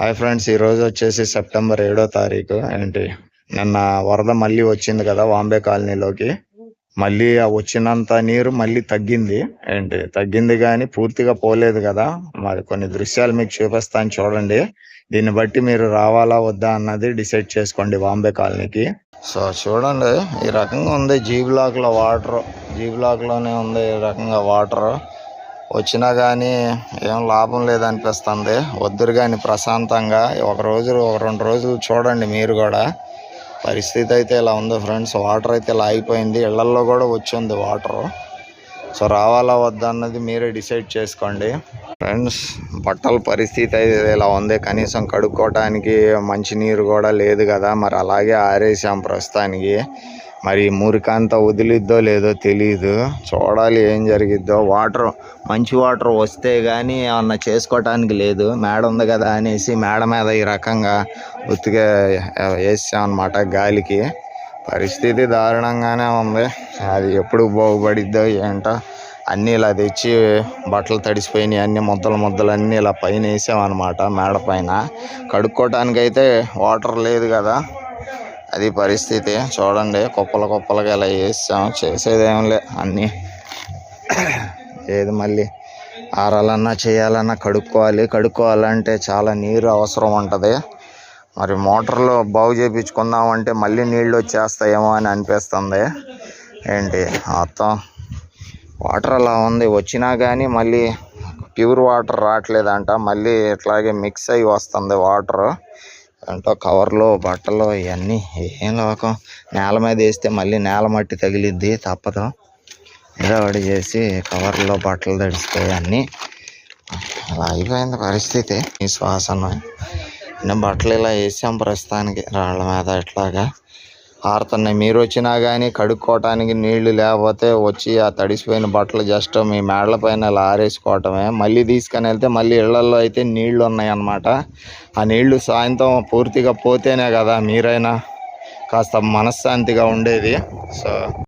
Hi friends ఈరోజు వచ్చేసి September ఏడో తారీఖు. ఏంటి? నిన్న వరద మళ్ళీ వచ్చింది కదా వాంబే కాలనీలోకి. మళ్ళీ ఆ వచ్చినంత నీరు మళ్ళీ తగ్గింది. ఏంటి? తగ్గింది కానీ పూర్తిగా పోలేదు కదా. మరి కొన్ని దృశ్యాలు మీకు చూపిస్తాను చూడండి. దీన్ని బట్టి మీరు రావాలా వద్దా అన్నది డిసైడ్ చేసుకోండి వాంబే కాలనీకి. సో చూడండి ఈ రకంగా ఉంది. G black water. జీ ఉంది ఈ రకంగా వాటర్. వచ్చినా కానీ ఏం లాభం లేదనిపిస్తుంది. వద్దురు కానీ ప్రశాంతంగా ఒక రోజు ఒక రెండు రోజులు చూడండి మీరు కూడా. పరిస్థితి అయితే ఇలా ఉంది ఫ్రెండ్స్. వాటర్ అయితే ఇలా అయిపోయింది. ఇళ్ళల్లో కూడా వచ్చింది వాటరు. సో రావాలా వద్దా అన్నది మీరే డిసైడ్ చేసుకోండి. ఫ్రెండ్స్ బట్టల పరిస్థితి అయితే ఇలా ఉంది. కనీసం కడుక్కోవటానికి మంచినీరు కూడా లేదు కదా. మరి అలాగే ఆరేసాం ప్రస్తుతానికి. మరి ఈ మురికంతా వదిలిద్దో లేదో తెలియదు చూడాలి ఏం జరిగిద్దో. వాటర్ మంచి వాటర్ వస్తే కానీ ఏమన్నా చేసుకోవటానికి లేదు. మేడ ఉంది కదా అనేసి మేడ మీద ఈ రకంగా ఉత్తిగా వేసామన్నమాట గాలికి. పరిస్థితి దారుణంగానే ఉంది. అది ఎప్పుడు బాగుపడిద్దో ఏంటో అన్నీ ఇలా తెచ్చి బట్టలు తడిసిపోయినాయి. అన్ని ముద్దలు ముద్దలు అన్నీ ఇలా పైన వేసామన్నమాట మేడ పైన. కడుక్కోవటానికి అయితే వాటర్ లేదు కదా. అది పరిస్థితి. చూడండి కుప్పలు కుప్పలుగా ఇలా వేసాం చేసేదేం లే అన్నీ. ఏది మళ్ళీ? ఆరాలన్నా చేయాలన్నా కడుక్కోవాలి. కడుక్కోవాలంటే చాలా నీరు అవసరం ఉంటుంది. మరి మోటార్లో బాగు చేయించుకుందామంటే మళ్ళీ నీళ్ళు వచ్చేస్తాయేమో అని అనిపిస్తుంది. ఏంటి? మొత్తం వాటర్ అలా ఉంది. వచ్చినా కానీ మళ్ళీ ప్యూర్ వాటర్ రావట్లేదంట. మళ్ళీ ఇట్లాగే మిక్స్ అయ్యి వస్తుంది వాటర్. అంటే కవర్లో బట్టలు ఇవన్నీ ఏం లోకం. నేల మీద వేస్తే మళ్ళీ నేల మట్టి తగిలిద్ది తప్పదు. ఏదో చేసి కవర్లో బట్టలు తడిస్తాయి అన్నీ. అలా అయిపోయింది పరిస్థితి ఈ శ్వాసను. నేను బట్టలు ఇలా వేసాం ప్రస్తుతానికి రాళ్ళ మీద ఇట్లాగా ఆరుతున్నాయి మీరు వచ్చినా కానీ కడుక్కోవటానికి నీళ్ళు లేకపోతే వచ్చి ఆ తడిసిపోయిన బట్టలు జస్ట్ మీ మేడల పైన అలా ఆరేసుకోవటమే మళ్ళీ తీసుకొని వెళ్తే మళ్ళీ ఇళ్ళలో అయితే నీళ్ళు ఉన్నాయన్నమాట ఆ నీళ్ళు సాయంత్రం పూర్తిగా పోతేనే కదా మీరైనా కాస్త మనశ్శాంతిగా ఉండేది. సో